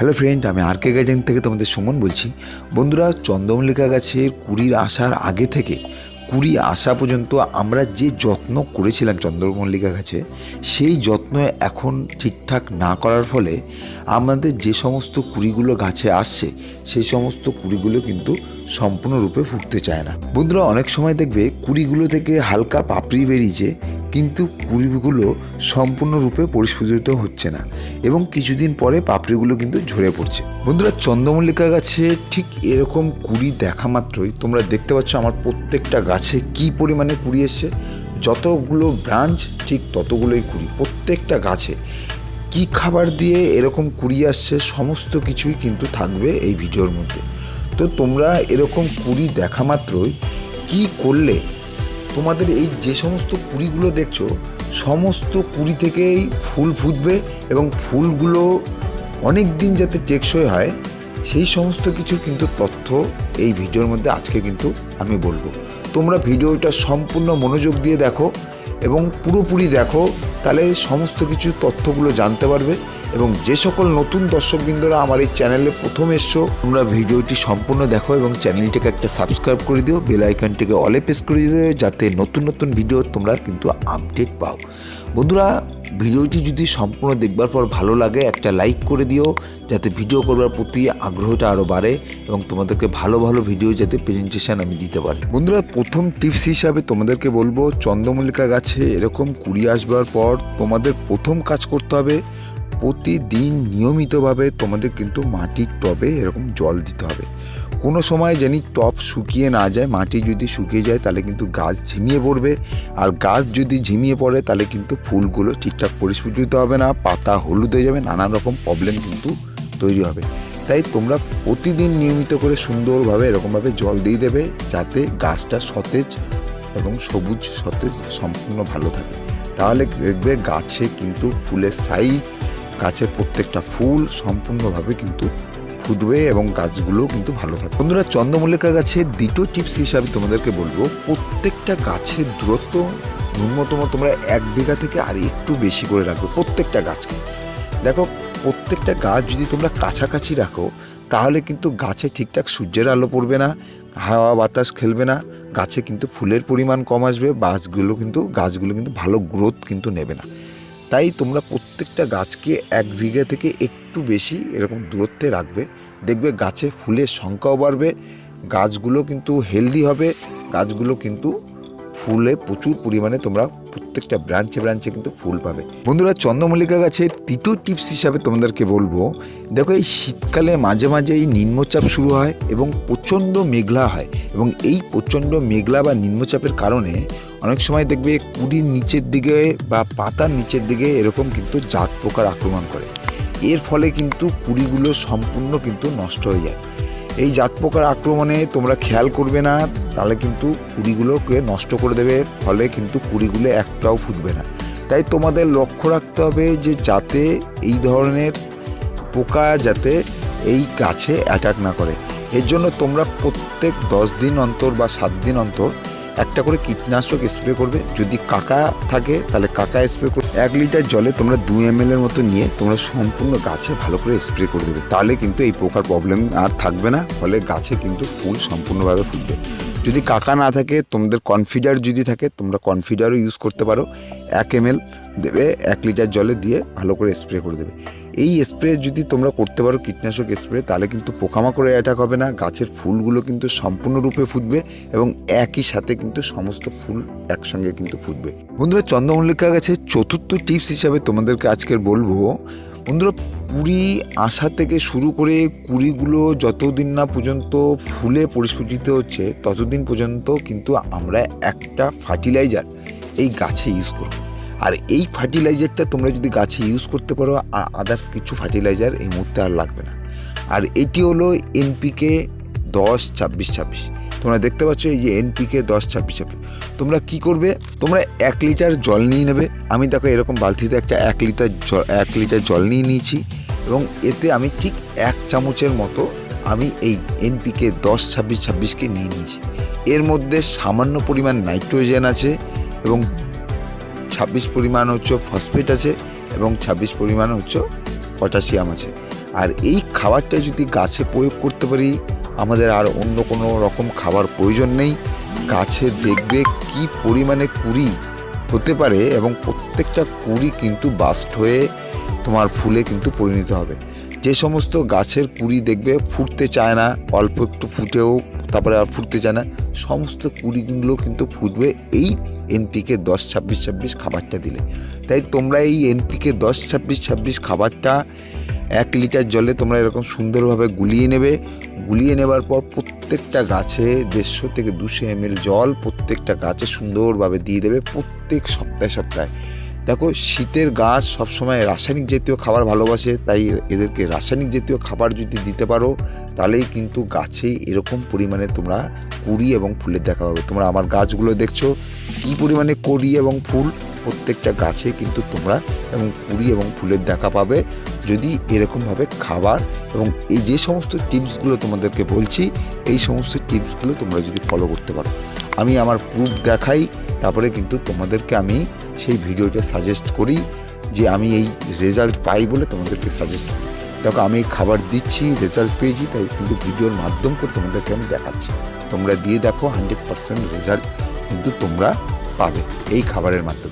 Hello friend আমি আর কে garden থেকে তোমাদের সুমন বলছি। বন্ধুরা চন্দ্রমল্লিকা গাছের কুড়ির আসার আগে থেকে, কুড়ি আসা পর্যন্ত আমরা যে যত্ন করেছিলাম চন্দ্রমল্লিকা গাছে, সেই যত্ন এখন ঠিকঠাক না করার ফলে আমাদের যে সমস্ত কুড়িগুলো গাছে আসছে, সেই সমস্ত কুড়িগুলো কিন্তু সম্পূর্ণরূপে ফুটতে চায় না। বন্ধুরা, অনেক সময় দেখবে কুড়িগুলো থেকে হালকা পাপড়ি বেরিয়েছে কিন্তু কুড়িগুলো সম্পূর্ণরূপে পরিস্ফুটিত হচ্ছে না এবং কিছুদিন পরে পাপড়িগুলো কিন্তু ঝরে পড়ছে। বন্ধুরা, চন্দ্রমল্লিকা গাছে ঠিক এরকম কুড়ি দেখা মাত্রই তোমরা দেখতে পাচ্ছ আমার প্রত্যেকটা গাছে কি পরিমাণে কুড়ি এসছে। যতগুলো ব্রাঞ্চ, ঠিক ততগুলোই কুড়ি। প্রত্যেকটা গাছে কি খাবার দিয়ে এরকম কুড়ি আসছে সমস্ত কিছুই কিন্তু থাকবে এই ভিডিওর মধ্যে। তো তোমরা এরকম কুড়ি দেখা মাত্রই কি করলে তোমাদের এই যে সমস্ত কুড়িগুলো দেখছ, সমস্ত কুড়ি থেকেই ফুল ফুটবে এবং ফুলগুলো অনেক দিন যাতে টেকসই হয়, সেই সমস্ত কিছু কিন্তু তথ্য এই ভিডিওর মধ্যে আজকে কিন্তু আমি বলব। তোমরা ভিডিওটা সম্পূর্ণ মনোযোগ দিয়ে দেখো এবং পুরোপুরি দেখো, তাহলে সমস্ত কিছু তথ্যগুলো জানতে পারবে এবং যে সকল নতুন দর্শকবৃন্দরা আমার এই চ্যানেলে প্রথম এসছো, তোমরা ভিডিওটি সম্পূর্ণ দেখো এবং চ্যানেলটিকে একটা সাবস্ক্রাইব করে দিও, বেল আইকনটিকে অলে প্রেস করে দিও, যাতে নতুন নতুন ভিডিও তোমরা কিন্তু আপডেট পাও। বন্ধুরা, ভিডিওটি যদি সম্পূর্ণ দেখবার পর ভালো লাগে, একটা লাইক করে দিও, যাতে ভিডিও করবার প্রতি আগ্রহটা আরও বাড়ে এবং তোমাদেরকে ভালো ভালো ভিডিও যাতে প্রেজেন্টেশন আমি দিতে পারি। বন্ধুরা, প্রথম টিপস হিসাবে তোমাদেরকে বলব, চন্দ্রমল্লিকা গাছে এরকম কুড়ি আসবার পর তোমাদের প্রথম কাজ করতে হবে, প্রতিদিন নিয়মিতভাবে তোমাদের কিন্তু মাটির টবে এরকম জল দিতে হবে। কোনো সময় জানি টব শুকিয়ে না যায়, মাটি যদি শুকিয়ে যায় তাহলে কিন্তু গাছ ঝিমিয়ে পড়বে, আর গাছ যদি ঝিমিয়ে পড়ে তাহলে কিন্তু ফুলগুলো ঠিকঠাক পরিস্ফুটিত হবে না, পাতা হলুদ হয়ে যাবে, নানান রকম প্রবলেম কিন্তু তৈরি হবে। তাই তোমরা প্রতিদিন নিয়মিত করে সুন্দরভাবে এরকমভাবে জল দিয়ে দেবে, যাতে গাছটা সতেজ এবং সবুজ সতেজ সম্পূর্ণ ভালো থাকে। তাহলে দেখবে গাছে কিন্তু ফুলের সাইজ গাছের প্রত্যেকটা ফুল সম্পূর্ণভাবে কিন্তু ফুটবে এবং গাছগুলো কিন্তু ভালো থাকবে। বন্ধুরা, চন্দ্রমল্লিকা গাছের দ্বিতীয় টিপস হিসাবে তোমাদেরকে বলব। প্রত্যেকটা গাছের দূরত্ব ন্যূনতম তোমরা এক বিঘা থেকে আর একটু বেশি করে রাখবে প্রত্যেকটা গাছকে। দেখো, প্রত্যেকটা গাছ যদি তোমরা কাছাকাছি রাখো তাহলে কিন্তু গাছে ঠিকঠাক সূর্যের আলো পড়বে না, হাওয়া বাতাস খেলবে না, গাছে কিন্তু ফুলের পরিমাণ কম আসবে গাছগুলো কিন্তু গাছগুলো কিন্তু ভালো গ্রোথ কিন্তু নেবে না। তাই তোমরা প্রত্যেকটা গাছকে এক বিঘা থেকে একটু বেশি এরকম দূরত্বে রাখবে, দেখবে গাছে ফুলের সংখ্যাও বাড়বে, গাছগুলো কিন্তু হেলদি হবে, গাছগুলো কিন্তু ফুলে প্রচুর পরিমাণে তোমরা প্রত্যেকটা ব্রাঞ্চে ব্রাঞ্চে কিন্তু ফুল পাবে। বন্ধুরা, চন্দ্রমল্লিকা গাছের তৃতীয় টিপস হিসাবে তোমাদেরকে বলব, দেখো এই শীতকালে মাঝে মাঝে এই নিম্নচাপ শুরু হয় এবং প্রচণ্ড মেঘলা হয় এবং এই প্রচণ্ড মেঘলা বা নিম্নচাপের কারণে অনেক সময় দেখবে কুড়ির নিচের দিকে বা পাতার নিচের দিকে এরকম কিন্তু জাত পোকার আক্রমণ করে। এর ফলে কিন্তু কুড়িগুলো সম্পূর্ণ কিন্তু নষ্ট হয়ে যায়। এই জাত পোকার আক্রমণে তোমরা খেয়াল করবে না তাহলে কিন্তু কুড়িগুলোকে নষ্ট করে দেবে, ফলে কিন্তু কুড়িগুলো একটাও ফুটবে না। তাই তোমাদের লক্ষ্য রাখতে হবে যে যাতে এই ধরনের পোকা যাতে এই গাছে অ্যাটাক না করে। এর জন্য তোমরা প্রত্যেক দশ দিন অন্তর বা সাত দিন অন্তর একটা করে কীটনাশক স্প্রে করবে। যদি কাকা থাকে, তাহলে কাকা স্প্রে করবে। এক লিটার জলে তোমরা দু এম এর মতো নিয়ে তোমরা সম্পূর্ণ গাছে ভালো করে স্প্রে করে দেবে। তাহলে কিন্তু এই পোকার প্রবলেম আর থাকবে না, ফলে গাছে কিন্তু ফুল সম্পূর্ণভাবে ফুটবে। যদি কাকা না থাকে, তোমাদের কনফিডার যদি থাকে, তোমরা কনফিডারও ইউজ করতে পারো। এক এম দেবে, এক লিটার জলে দিয়ে ভালো করে স্প্রে করে দেবে। এই স্প্রে যদি তোমরা করতে পারো কীটনাশক স্প্রে তাহলে কিন্তু পোকামাকড়ে অ্যাটাক হবে না। গাছের ফুলগুলো কিন্তু সম্পূর্ণরূপে ফুটবে এবং একই সাথে কিন্তু সমস্ত ফুল একসঙ্গে কিন্তু ফুটবে। বন্ধুরা চন্দ্রমল্লিকা গাছের চতুর্থ টিপস হিসাবে তোমাদেরকে আজকের বলব বন্ধুরা কুড়ি আসা থেকে শুরু করে কুড়িগুলো যতদিন না পর্যন্ত ফুলে পরিস্ফুটিত হচ্ছে, ততদিন পর্যন্ত কিন্তু আমরা একটা ফার্টিলাইজার এই গাছে ইউজ করব। আর এই ফার্টিলাইজারটা তোমরা যদি গাছে ইউজ করতে পারো, আর আদার্স কিছু ফার্টিলাইজার এই মুহূর্তে আর লাগবে না। আর এটি হলো এনপিকে দশ ছাব্বিশ ছাব্বিশ। তোমরা দেখতে পাচ্ছ এই যে এনপিকে দশ ছাব্বিশ ছাব্বিশ। তোমরা কি করবে? তোমরা এক লিটার জল নিয়ে নেবে। আমি দেখো এরকম বালতিতে একটা এক লিটার জল এক লিটার জল নিয়ে নিয়েছি এবং এতে আমি ঠিক এক চামচের মতো আমি এই এনপিকে দশ ছাব্বিশ ছাব্বিশকে নিয়ে নিয়েছি। এর মধ্যে সামান্য পরিমাণ নাইট্রোজেন আছে এবং ছাব্বিশ পরিমাণ হচ্ছে ফসফেট আছে এবং ছাব্বিশ পরিমাণ হচ্ছে পটাশিয়াম আছে। আর এই খাবারটা যদি গাছে প্রয়োগ করতে পারি আমাদের আর অন্য কোনো রকম খাবার প্রয়োজন নেই। গাছে দেখবে কি পরিমাণে কুড়ি হতে পারে এবং প্রত্যেকটা কুড়ি কিন্তু বাস্ট হয়ে তোমার ফুলে কিন্তু পরিণত হবে। যে সমস্ত গাছের কুড়ি দেখবে ফুটতে চায় না, অল্প একটু ফুটেও তারপরে আর ফুটতে চায় না, সমস্ত কুড়িগুলো কিন্তু ফুটবে এই এনপিকে দশ, ছাব্বিশ ছাব্বিশ খাবারটা দিলে। তাই তোমরা এই এনপিকে দশ, ছাব্বিশ ছাব্বিশ খাবারটা এক লিটার জলে তোমরা এরকম সুন্দরভাবে গুলিয়ে নেবে। গুলিয়ে নেবার পর প্রত্যেকটা গাছে দেড়শো থেকে দুশো এম জল প্রত্যেকটা গাছে সুন্দরভাবে দিয়ে দেবে প্রত্যেক সপ্তাহে সপ্তাহে। দেখো, শীতের গাছ সবসময় রাসায়নিক জাতীয় খাবার ভালোবাসে, তাই এদেরকে রাসায়নিক জাতীয় খাবার যদি দিতে পারো, তাহলেই কিন্তু গাছে এরকম পরিমাণে তোমরা কুড়ি এবং ফুলের দেখা পাবে। তোমরা আমার গাছগুলো দেখছ, কী পরিমাণে কড়ি এবং ফুল প্রত্যেকটা গাছে কিন্তু তোমরা এবং কুড়ি এবং ফুলের দেখা পাবে। যদি এরকমভাবে খাবার এবং এই যে সমস্ত টিপসগুলো তোমাদেরকে বলছি, এই সমস্ত টিপসগুলো তোমরা যদি ফলো করতে পারো। আমি আমার প্রুফ দেখাই, তারপরে কিন্তু তোমাদেরকে আমি সেই ভিডিওটা সাজেস্ট করি যে আমি এই রেজাল্ট পাই বলে তোমাদেরকে সাজেস্ট করি। দেখো, আমি খাবার দিচ্ছি রেজাল্ট পেয়েছি, তাই কিন্তু ভিডিওর মাধ্যম করে তোমাদেরকে আমি দেখাচ্ছি। তোমরা দিয়ে দেখো হান্ড্রেড পার্সেন্ট রেজাল্ট কিন্তু তোমরা পাবে এই খাবারের মাধ্যমে।